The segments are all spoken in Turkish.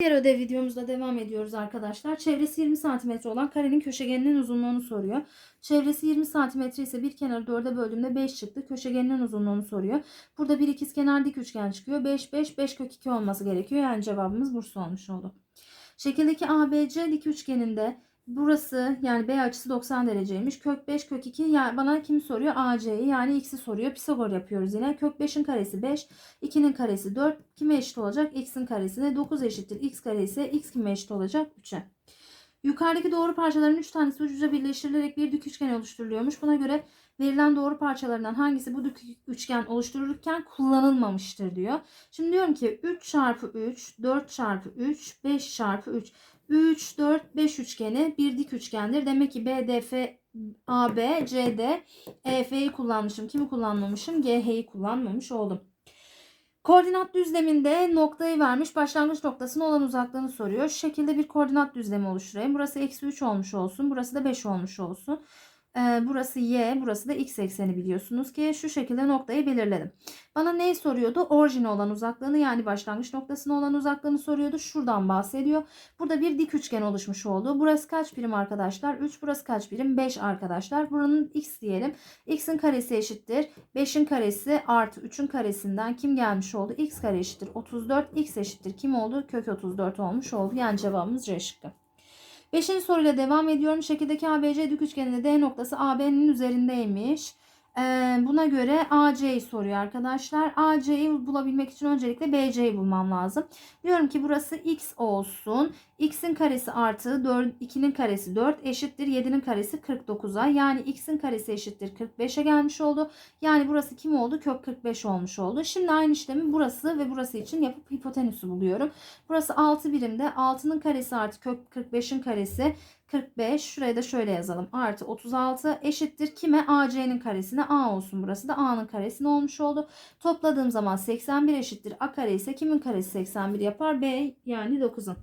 Diğer ödev videomuzda devam ediyoruz arkadaşlar. Çevresi 20 cm olan karenin köşegeninin uzunluğunu soruyor. Çevresi 20 cm ise bir kenarı 4'e böldüğümde 5 çıktı. Köşegeninin uzunluğunu soruyor. Burada bir ikizkenar dik üçgen çıkıyor. 5 5 5 kök 2 olması gerekiyor. Yani cevabımız Bursa olmuş oldu. Şekildeki ABC dik üçgeninde burası yani B açısı 90 dereceymiş. Kök 5 kök 2 yani bana kim soruyor? AC'yi yani x'i soruyor. Pisagor yapıyoruz yine. Kök 5'in karesi 5. 2'nin karesi 4. Kime eşit olacak? X'in karesine. 9 eşittir. X kare ise X kime eşit olacak? 3'e. Yukarıdaki doğru parçaların 3 tanesi uç uca birleştirilerek bir dik üçgen oluşturuluyormuş. Buna göre verilen doğru parçalarından hangisi bu dik üçgen oluşturulurken kullanılmamıştır diyor. Şimdi diyorum ki 3 çarpı 3, 4 çarpı 3, 5 çarpı 3. 3, 4, 5 üçgeni bir dik üçgendir. Demek ki BDF, AB, CD, EF'yi kullanmışım. Kimi kullanmamışım? GH'yi kullanmamış oldum. Koordinat düzleminde noktayı vermiş. Başlangıç noktasına olan uzaklığını soruyor. Şu şekilde bir koordinat düzlemi oluşturayım. Burası eksi 3 olmuş olsun. Burası da 5 olmuş olsun. Ee, burası y, burası da x ekseni biliyorsunuz ki şu şekilde noktayı belirledim. Bana neyi soruyordu? Orijine olan uzaklığını yani başlangıç noktasına olan uzaklığını soruyordu. Şuradan bahsediyor. Burada bir dik üçgen oluşmuş oldu. Burası kaç birim arkadaşlar? 3. Burası kaç birim? 5 arkadaşlar. Buranın x diyelim. x'in karesi eşittir. 5'in karesi artı 3'ün karesinden kim gelmiş oldu? x kare eşittir. 34. x eşittir. Kim oldu? Kök 34 olmuş oldu. Yani cevabımız C şıkkı. Beşinci soruyla devam ediyorum. Şekildeki ABC dik üçgeninde D noktası AB'nin üzerindeymiş. Buna göre AC'yi soruyor arkadaşlar. AC'yi bulabilmek için öncelikle BC'yi bulmam lazım. Diyorum ki burası X olsun. X'in karesi artı 4, 2'nin karesi 4 eşittir 7'nin karesi 49'a. Yani X'in karesi eşittir 45'e gelmiş oldu. Yani burası kim oldu? Kök 45 olmuş oldu. Şimdi aynı işlemi burası ve burası için yapıp hipotenüsü buluyorum. Burası 6 birimde 6'nın karesi artı kök 45'in karesi 45. Şuraya da şöyle yazalım. Artı 36 eşittir kime? AC'nin karesine A olsun. Burası da A'nın karesine olmuş oldu. Topladığım zaman 81 eşittir. A kare ise kimin karesi 81 yapar? B yani 9'un.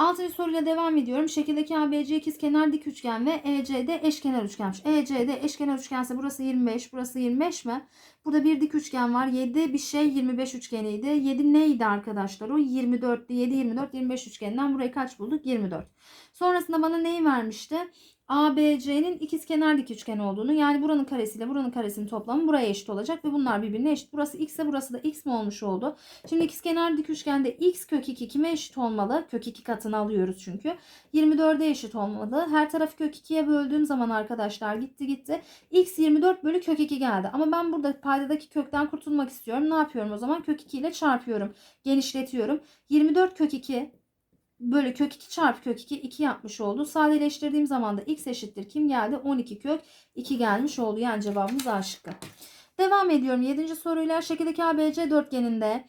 Altıncı soruyla devam ediyorum. Şekildeki ABC ikizkenar dik üçgen ve ECD eşkenar üçgenmiş. ECD eşkenar üçgense burası 25, burası 25 mi? Burada bir dik üçgen var. 7 bir şey 25 üçgeniydi. 7 neydi arkadaşlar? O 24'tü. 7, 24, 25 üçgeninden burayı kaç bulduk? 24. Sonrasında bana neyi vermişti? ABC'nin ikizkenar dik üçgen olduğunu yani buranın karesiyle buranın karesinin toplamı buraya eşit olacak ve bunlar birbirine eşit. Burası x ise burası da x mi olmuş oldu? Şimdi ikizkenar dik üçgende x kök 2 kime eşit olmalı? Kök 2 katını alıyoruz çünkü. 24'e eşit olmalı. Her tarafı kök 2'ye böldüğüm zaman arkadaşlar gitti gitti. x 24 bölü kök 2 geldi. Ama ben burada paydadaki kökten kurtulmak istiyorum. Ne yapıyorum o zaman? Kök 2 ile çarpıyorum. Genişletiyorum. 24 kök 2 bölü kök 2 çarpı kök 2 2 yapmış oldu. Sadeleştirdiğim zaman da x eşittir kim geldi? 12 kök 2 gelmiş oldu. Yani cevabımız A şıkkı. Devam ediyorum. 7. soruyla şekildeki ABC dörtgeninde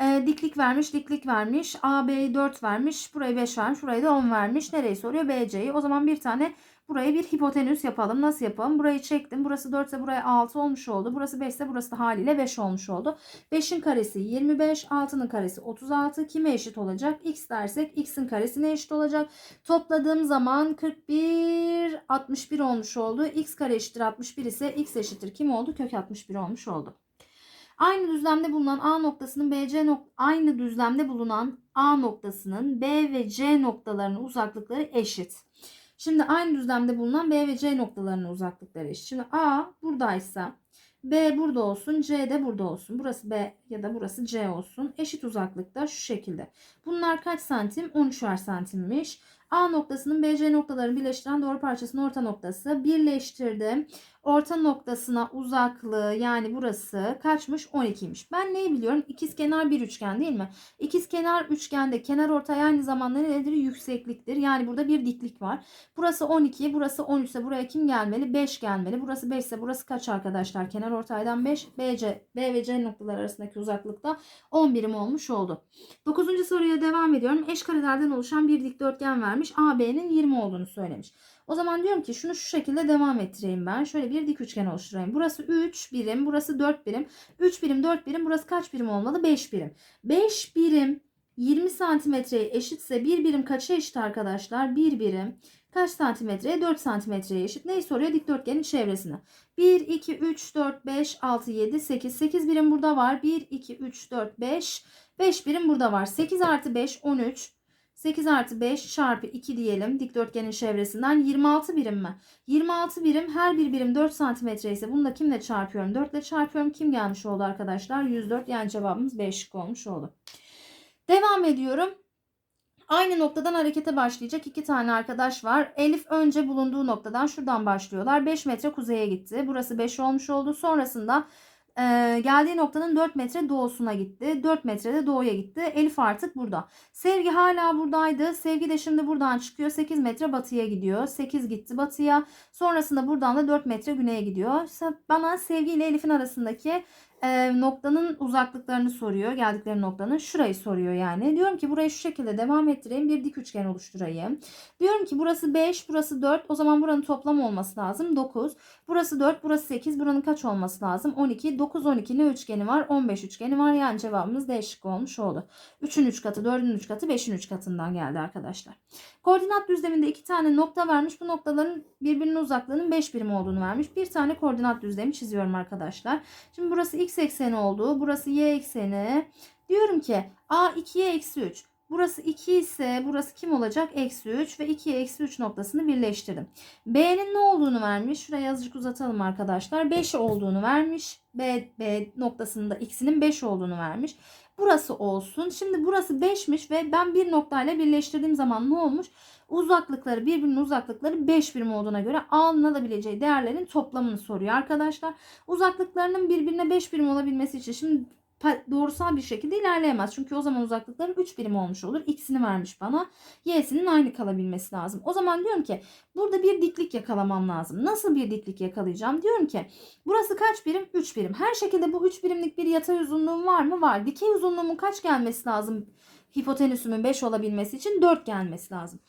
e, diklik vermiş, diklik vermiş. AB'yi 4 vermiş, burayı 5 vermiş, burayı da 10 vermiş. Nereyi soruyor? BC'yi. O zaman bir tane buraya bir hipotenüs yapalım. Nasıl yapalım? Burayı çektim. Burası 4 ise buraya 6 olmuş oldu. Burası 5 ise burası da haliyle 5 olmuş oldu. 5'in karesi 25, 6'nın karesi 36. Kime eşit olacak? X dersek x'in karesine eşit olacak. Topladığım zaman 41, 61 olmuş oldu. X kare eşittir 61 ise x eşittir kim oldu? Kök 61 olmuş oldu. Aynı düzlemde bulunan A noktasının BC nok aynı düzlemde bulunan A noktasının B ve C noktalarının uzaklıkları eşit. Şimdi aynı düzlemde bulunan B ve C noktalarının uzaklıkları eşit. Şimdi A buradaysa B burada olsun, C de burada olsun. Burası B ya da burası C olsun. Eşit uzaklıkta şu şekilde. Bunlar kaç santim? 13'er santimmiş. A noktasının BC noktalarını birleştiren doğru parçasının orta noktası. Birleştirdim. Orta noktasına uzaklığı yani burası kaçmış? 12'ymiş. Ben neyi biliyorum? İkizkenar bir üçgen değil mi? İkizkenar üçgende kenar ortay aynı zamanda nedir? Yüksekliktir. Yani burada bir diklik var. Burası 12, burası 13 ise buraya kim gelmeli? 5 gelmeli. Burası 5 ise burası kaç arkadaşlar? Kenar ortaydan 5. BC, B ve C noktalar arasındaki uzaklıkta 10 birim olmuş oldu. 9. soruya devam ediyorum. Eş karelerden oluşan bir dikdörtgen vermiş. AB'nin 20 olduğunu söylemiş. O zaman diyorum ki şunu şu şekilde devam ettireyim ben. Şöyle bir dik üçgen oluşturayım. Burası 3 birim, burası 4 birim. 3 birim, 4 birim. Burası kaç birim olmalı? 5 birim. 5 birim 20 santimetreye eşitse bir birim kaça eşit arkadaşlar? 1 birim kaç santimetreye? 4 santimetreye eşit. Neyi soruyor? Dikdörtgenin çevresini. 1, 2, 3, 4, 5, 6, 7, 8. 8 birim burada var. 1, 2, 3, 4, 5. 5 birim burada var. 8 artı 5 13. 8 artı 5 çarpı 2 diyelim dikdörtgenin çevresinden 26 birim mi? 26 birim her bir birim 4 santimetre ise bunu da kimle çarpıyorum? 4 ile çarpıyorum. Kim gelmiş oldu arkadaşlar? 104 yani cevabımız B şık olmuş oldu. Devam ediyorum. Aynı noktadan harekete başlayacak iki tane arkadaş var. Elif önce bulunduğu noktadan şuradan başlıyorlar. 5 metre kuzeye gitti. Burası 5 olmuş oldu. Sonrasında e, geldiği noktanın 4 metre doğusuna gitti. 4 metrede doğuya gitti. Elif artık burada. Sevgi hala buradaydı. Sevgi de şimdi buradan çıkıyor. 8 metre batıya gidiyor. 8 gitti batıya. Sonrasında buradan da 4 metre güneye gidiyor. Bana Sevgi ile Elif'in arasındaki e, noktanın uzaklıklarını soruyor. Geldikleri noktanın şurayı soruyor yani. Diyorum ki burayı şu şekilde devam ettireyim. Bir dik üçgen oluşturayım. Diyorum ki burası 5, burası 4. O zaman buranın toplam olması lazım. 9. Burası 4, burası 8. Buranın kaç olması lazım? 12. 9, 12 ne üçgeni var? 15 üçgeni var. Yani cevabımız D şıkkı olmuş oldu. 3'ün 3 katı, 4'ün 3 katı, 5'in 3 katından geldi arkadaşlar. Koordinat düzleminde iki tane nokta vermiş. Bu noktaların birbirinin uzaklığının 5 birim olduğunu vermiş. Bir tane koordinat düzlemi çiziyorum arkadaşlar. Şimdi burası x ekseni olduğu, burası y ekseni. Diyorum ki a 2'ye eksi 3. Burası 2 ise burası kim olacak? Eksi 3 ve 2'ye eksi 3 noktasını birleştirdim. B'nin ne olduğunu vermiş. Şurayı azıcık uzatalım arkadaşlar. 5 olduğunu vermiş. B, B noktasında x'inin 5 olduğunu vermiş. Burası olsun. Şimdi burası 5'miş ve ben bir noktayla birleştirdiğim zaman ne olmuş? Uzaklıkları birbirinin uzaklıkları 5 birim olduğuna göre alınabileceği değerlerin toplamını soruyor arkadaşlar. Uzaklıklarının birbirine 5 birim olabilmesi için şimdi doğrusal bir şekilde ilerleyemez. Çünkü o zaman uzaklıkları 3 birim olmuş olur. X'ini vermiş bana. Y'sinin aynı kalabilmesi lazım. O zaman diyorum ki burada bir diklik yakalamam lazım. Nasıl bir diklik yakalayacağım? Diyorum ki burası kaç birim? 3 birim. Her şekilde bu 3 birimlik bir yatay uzunluğum var mı? Var. Dikey uzunluğumun kaç gelmesi lazım? Hipotenüsümün 5 olabilmesi için 4 gelmesi lazım.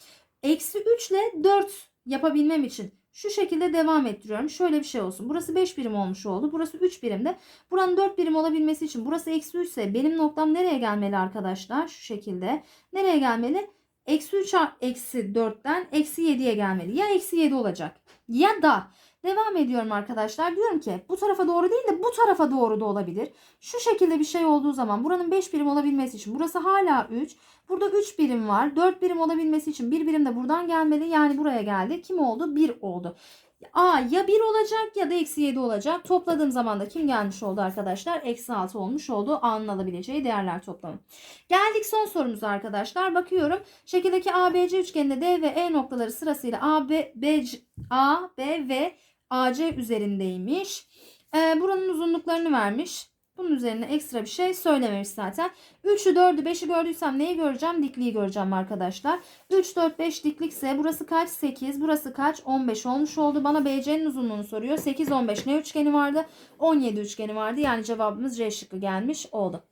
Eksi 3 ile 4 yapabilmem için şu şekilde devam ettiriyorum. Şöyle bir şey olsun. Burası 5 birim olmuş oldu. Burası 3 birimde. Buranın 4 birim olabilmesi için burası eksi 3 ise benim noktam nereye gelmeli arkadaşlar? Şu şekilde. Nereye gelmeli? Eksi 3 eksi 4'ten eksi 7'ye gelmeli. Ya eksi 7 olacak ya da devam ediyorum arkadaşlar. Diyorum ki bu tarafa doğru değil de bu tarafa doğru da olabilir. Şu şekilde bir şey olduğu zaman buranın 5 birim olabilmesi için burası hala 3. Burada 3 birim var. 4 birim olabilmesi için 1 birim de buradan gelmeli. Yani buraya geldi. Kim oldu? 1 oldu. A ya 1 olacak ya da eksi 7 olacak. Topladığım zaman da kim gelmiş oldu arkadaşlar? Eksi 6 olmuş oldu. A'nın alabileceği değerler toplamı. Geldik son sorumuza arkadaşlar. Bakıyorum. Şekildeki ABC üçgeninde D ve E noktaları sırasıyla A, B, B, A, B ve AC üzerindeymiş. Ee, buranın uzunluklarını vermiş. Bunun üzerine ekstra bir şey söylememiş zaten. 3'ü 4'ü 5'i gördüysem neyi göreceğim? Dikliği göreceğim arkadaşlar. 3, 4, 5 diklikse burası kaç? 8. Burası kaç? 15 olmuş oldu. Bana BC'nin uzunluğunu soruyor. 8, 15 ne üçgeni vardı? 17 üçgeni vardı. Yani cevabımız C şıkkı gelmiş oldu.